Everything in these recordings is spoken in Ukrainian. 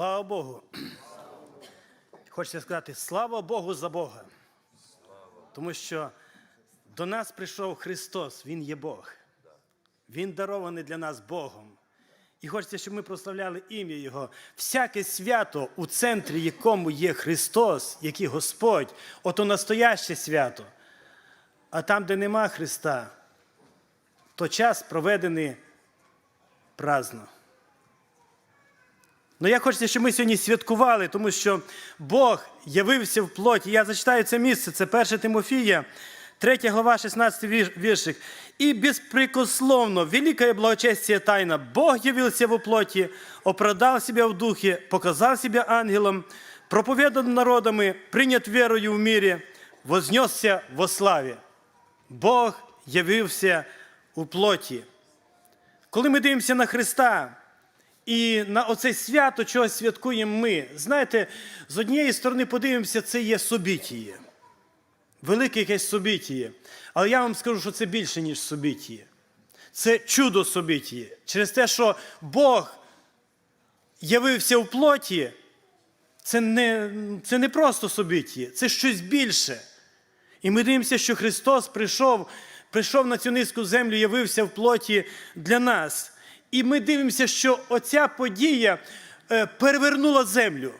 Слава Богу. Хочеться сказати, слава Богу за Бога. Тому що до нас прийшов Христос, Він є Бог. Він дарований для нас Богом. І хочеться, щоб ми прославляли ім'я Його. Всяке свято, у центрі якому є Христос, який Господь, ото настояще свято. А там, де нема Христа, то час проведений праздно. Ну я хочу, щоб ми сьогодні святкували, тому що Бог явився в плоті. Я зачитаю це місце, це 1 Тимофія, 3 глава, 16 вір- віршик. «И беспрекословно, великое благочестие тайна, Бог явился во плоти, оправдал себя в духе, показал себя ангелом, проповедан народами, принят верою в мире, вознесся во славі. Бог явився у плоті. Коли ми дивимося на Христа, і на оце свято, чого святкуємо ми, знаєте, з однієї сторони подивимося, це є собітіє. Велике якесь собітіє. Але я вам скажу, що це більше, ніж собітіє. Це чудо собітіє. Через те, що Бог явився в плоті, це не, це не просто собітіє, це щось більше. І ми дивимося, що Христос прийшов, прийшов на цю низьку землю, явився в плоті для нас. І ми дивимося, що оця подія е, перевернула землю.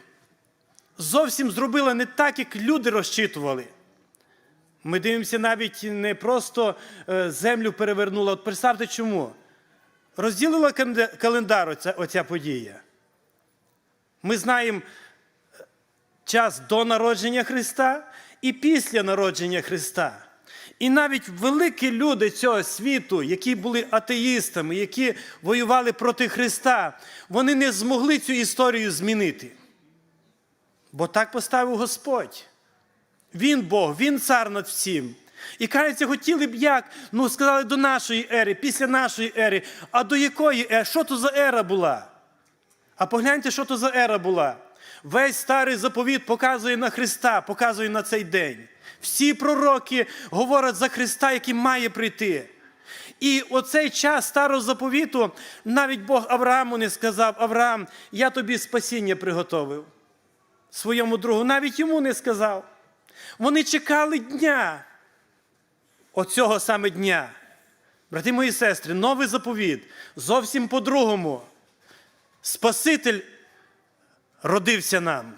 Зовсім зробила не так, як люди розчитували. Ми дивимося навіть не просто е, землю перевернула. От представте чому. Розділила календар оця, оця подія. Ми знаємо е, час до народження Христа і після народження Христа. І навіть великі люди цього світу, які були атеїстами, які воювали проти Христа, вони не змогли цю історію змінити. Бо так поставив Господь. Він Бог, Він цар над всім. І кажеться, хотіли б як? Ну, сказали до нашої ери, після нашої ери. А до якої ери? Що то за ера була? А погляньте, що то за ера була. Весь старий заповіт показує на Христа, показує на цей день. Всі пророки говорять за Христа, який має прийти. І оцей час старого заповіту навіть Бог Аврааму не сказав: Авраам, я тобі спасіння приготовив. Своєму другу, навіть йому не сказав. Вони чекали дня, оцього саме дня. Брати мої сестри, новий заповіт зовсім по-другому. Спаситель родився нам.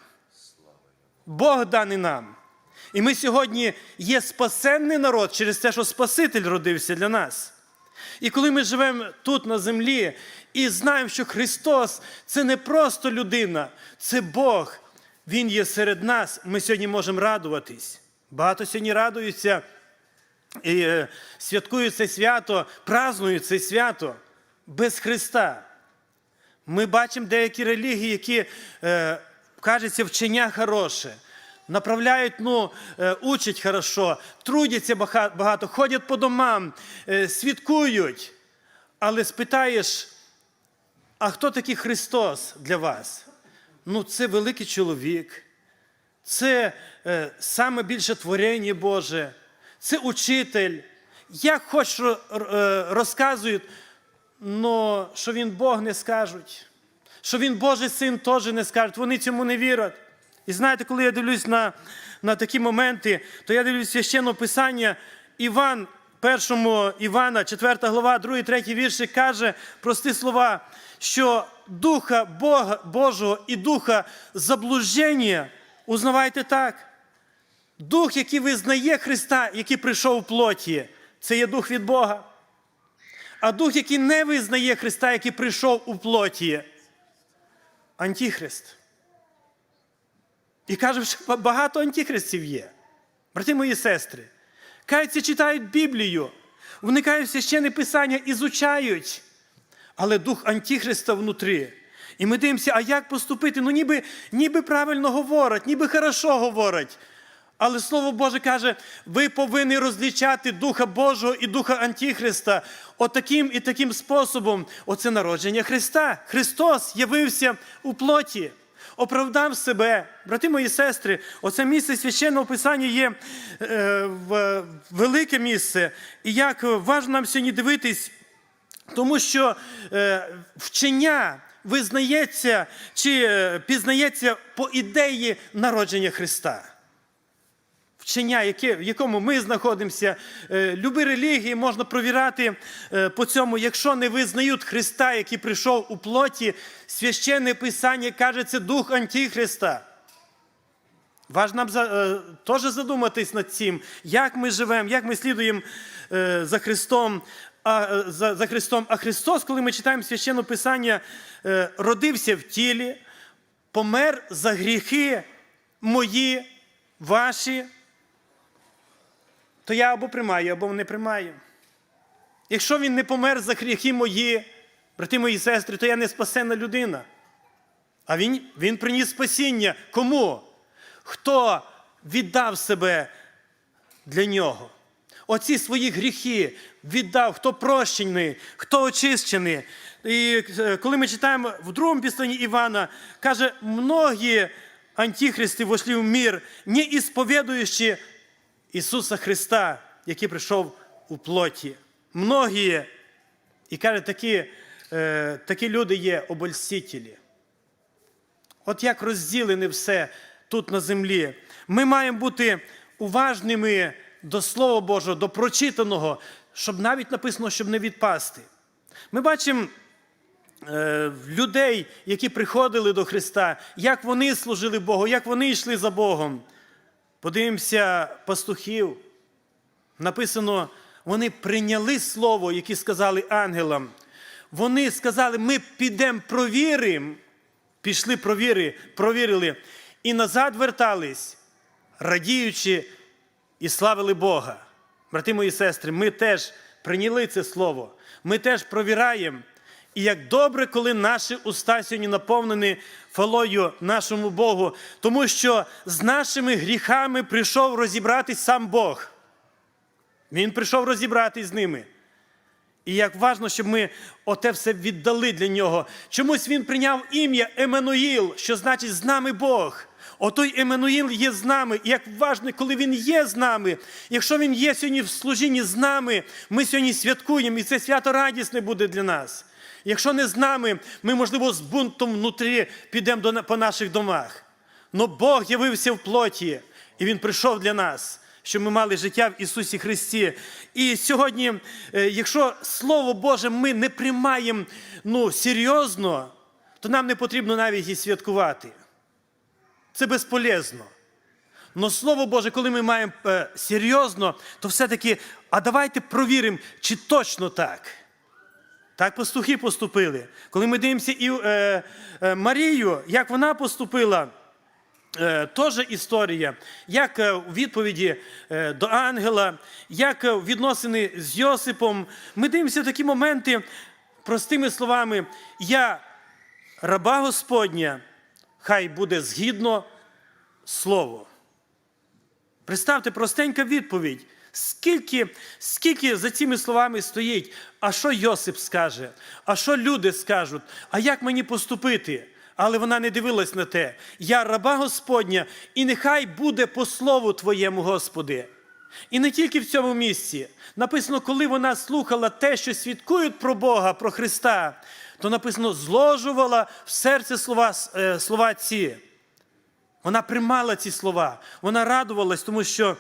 Бог даний нам. І ми сьогодні є спасенний народ через те, що Спаситель родився для нас. І коли ми живемо тут на землі і знаємо, що Христос це не просто людина, це Бог. Він є серед нас, ми сьогодні можемо радуватись. Багато сьогодні радуються і е, святкують це свято, празнують це свято без Христа. Ми бачимо деякі релігії, які, е, кажеться, вчення хороше, направляють, ну, е, учать хорошо, трудяться багато, ходять по домам, е, святкують. Але спитаєш, а хто такий Христос для вас? Ну, це великий чоловік, це е, саме більше творення Боже, це учитель. Як хоч е, розказують, но що він Бог не скажуть, що він Божий син теж не скажуть, вони цьому не вірять. І знаєте, коли я дивлюсь на, на такі моменти, то я дивлюсь священне писання Іван, першому Івана, 4 глава, 2, 3 вірші каже прості слова, що Духа Бога, Божого і Духа заблуждення узнавайте так. Дух, який визнає Христа, який прийшов у плоті, це є дух від Бога. А дух, який не визнає Христа, який прийшов у плоті, антихрист. І каже, що багато антихристів є. Брати мої сестри, каються, читають Біблію, вникають в священне писання, ізучають, але дух антихриста внутрі. І ми дивимося, а як поступити? Ну, ніби, ніби правильно говорять, ніби хорошо говорять. Але Слово Боже каже, ви повинні розлічати Духа Божого і Духа Антихриста отаким і таким способом. Оце народження Христа. Христос явився у плоті, оправдав себе. Брати мої сестри, оце місце священного Писання є е, в, велике місце. І як важливо нам сьогодні дивитись, тому що е, вчення визнається чи е, пізнається по ідеї народження Христа. Вчення, яке, в якому ми знаходимося, е, любі релігії можна провіряти е, по цьому, якщо не визнають Христа, який прийшов у плоті, священне Писання каже, це дух Антихриста. Важно нам е, теж задуматись над цим, як ми живемо, як ми слідуємо е, за Христом. А, за, за Христом. А Христос, коли ми читаємо священне Писання, родився в тілі, помер за гріхи мої, ваші, то я або приймаю, або не приймаю. Якщо він не помер за гріхи мої, брати мої сестри, то я не спасена людина. А він, він приніс спасіння. Кому? Хто віддав себе для нього? Оці свої гріхи віддав, хто прощений, хто очищений. І е, коли ми читаємо в другому післанні Івана, каже, многі антихристи вошли в мір, не ісповідуючи Ісуса Христа, який прийшов у плоті. Многі, і каже, такі, е, такі люди є обольстителі. От як розділене все тут на землі. Ми маємо бути уважними до Слова Божого, до прочитаного, щоб навіть написано, щоб не відпасти. Ми бачимо е, людей, які приходили до Христа, як вони служили Богу, як вони йшли за Богом. Подивимося пастухів. Написано, вони прийняли слово, яке сказали ангелам. Вони сказали, ми підемо провіримо. Пішли, провіри, провірили, і назад вертались, радіючи і славили Бога. Брати мої сестри, ми теж прийняли це слово. Ми теж провіраємо. І як добре, коли наші уста сьогодні наповнені фалою нашому Богу, тому що з нашими гріхами прийшов розібратись сам Бог. Він прийшов розібратись з ними. І як важно, щоб ми оте все віддали для нього. Чомусь він прийняв ім'я Еммануїл, що значить з нами Бог. Отой Еммануїл є з нами. І як важно, коли він є з нами. Якщо він є сьогодні в служінні з нами, ми сьогодні святкуємо, і це свято радісне буде для нас. Якщо не з нами, ми, можливо, з бунтом внутрі підемо по наших домах. Но Бог явився в плоті, і Він прийшов для нас щоб ми мали життя в Ісусі Христі. І сьогодні, е, якщо Слово Боже ми не приймаємо ну, серйозно, то нам не потрібно навіть і святкувати. Це безполезно. Но Слово Боже, коли ми маємо е, серйозно, то все-таки, а давайте провіримо, чи точно так. Так пастухи поступили. Коли ми дивимося і е, е, Марію, як вона поступила. Е, Теж історія, як е, у відповіді е, до ангела, як е, відносини з Йосипом. Ми дивимося такі моменти простими словами: Я раба Господня, хай буде згідно слово. Представте, простенька відповідь. Скільки, скільки за цими словами стоїть, а що Йосип скаже, а що люди скажуть, а як мені поступити? Але вона не дивилась на те. Я раба Господня, і нехай буде по слову Твоєму, Господи. І не тільки в цьому місці. Написано, коли вона слухала те, що свідкують про Бога, про Христа, то написано, зложувала в серце слова, е, слова ці. Вона приймала ці слова, вона радувалась, тому що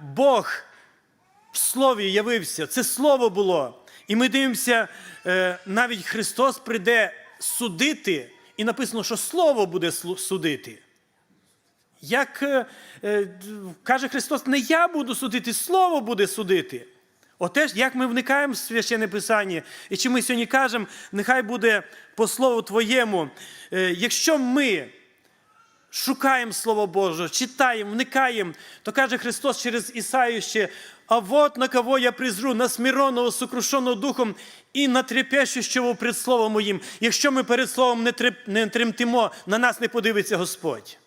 Бог в слові явився, це слово було. І ми дивимося, е, навіть Христос прийде судити, і написано, що Слово буде судити. Як е, е, каже Христос, не я буду судити, Слово буде судити. Отеж, як ми вникаємо в священне Писання, і чи ми сьогодні кажемо, нехай буде по Слову Твоєму. Е, якщо ми шукаємо Слово Боже, читаємо, вникаємо, то каже Христос через Ісаю ще, а вот на кого я призру, на смиронного, сокрушеного духом і на трепещущого пред Словом моїм. Якщо ми перед Словом не, треп, не тремтимо, на нас не подивиться Господь.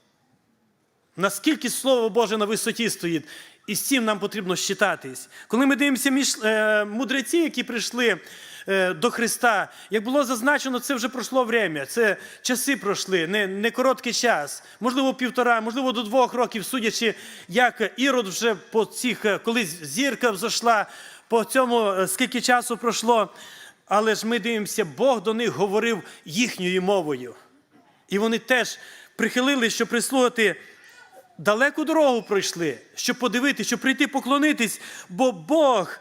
Наскільки Слово Боже на висоті стоїть, і з цим нам потрібно щитатись. Коли ми дивимося між е, мудреці, які прийшли до Христа, як було зазначено, це вже пройшло время, це часи пройшли, не, не короткий час, можливо, півтора, можливо, до двох років, судячи, як Ірод вже по цих, е, коли зірка взошла, по цьому, е, скільки часу пройшло. Але ж ми дивимося, Бог до них говорив їхньою мовою. І вони теж прихилили, щоб прислухати, далеку дорогу пройшли, щоб подивитися, щоб прийти поклонитись, бо Бог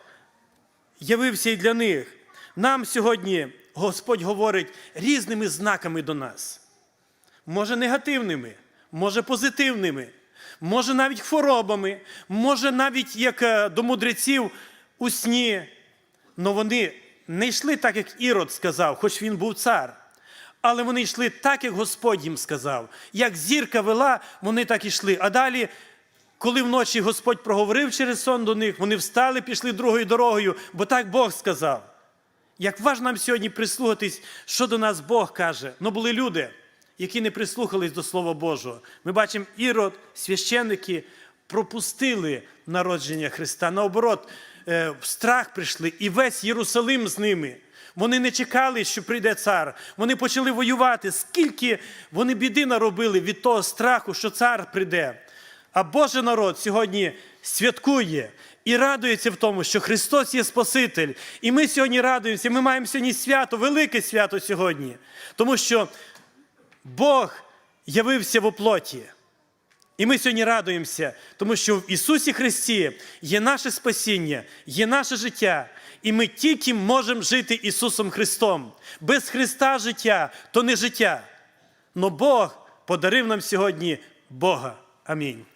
явився і для них. Нам сьогодні Господь говорить різними знаками до нас. Може, негативними, може позитивними, може навіть хворобами, може навіть як е, до мудреців у сні. Но вони не йшли так, як Ірод сказав, хоч він був цар. Але вони йшли так, як Господь їм сказав. Як зірка вела, вони так і йшли. А далі, коли вночі Господь проговорив через сон до них, вони встали, пішли другою дорогою, бо так Бог сказав. Як важно нам сьогодні прислухатись, що до нас Бог каже. Ну були люди, які не прислухались до Слова Божого. Ми бачимо, ірод, священники пропустили народження Христа. Наоборот, е, в страх прийшли, і весь Єрусалим з ними. Вони не чекали, що прийде цар. Вони почали воювати. Скільки вони біди наробили від того страху, що цар прийде. А Божий народ сьогодні святкує і радується в тому, що Христос є Спаситель. І ми сьогодні радуємося. Ми маємо сьогодні свято, велике свято сьогодні. Тому що Бог явився в оплоті. І ми сьогодні радуємося, тому що в Ісусі Христі є наше спасіння, є наше життя, і ми тільки можемо жити Ісусом Христом. Без Христа життя то не життя. Но Бог подарив нам сьогодні Бога. Амінь.